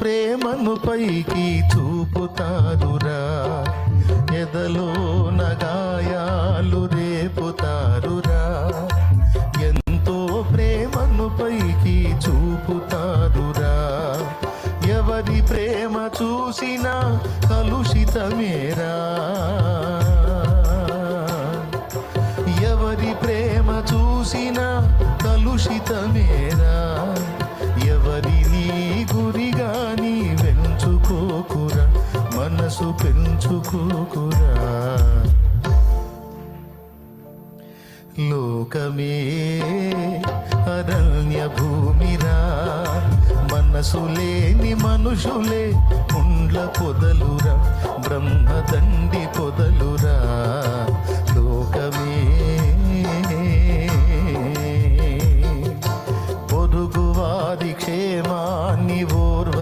ప్రేమను పైకి చూపుతారురా. ఎదలో నగాయాలు రేపుతారురా. ఎంతో ప్రేమను పైకి చూపుతారురా. ఎవరి ప్రేమ చూసినా కలుషితమేరా. ఎవరి ప్రేమ చూసినా కలుషితమేరా. మనసు పెంచుకోకురా. లోకమే అరణ్య భూమిరా. మనసు లేని మనుషులే ఉండ్ల పొదలురా. బ్రహ్మ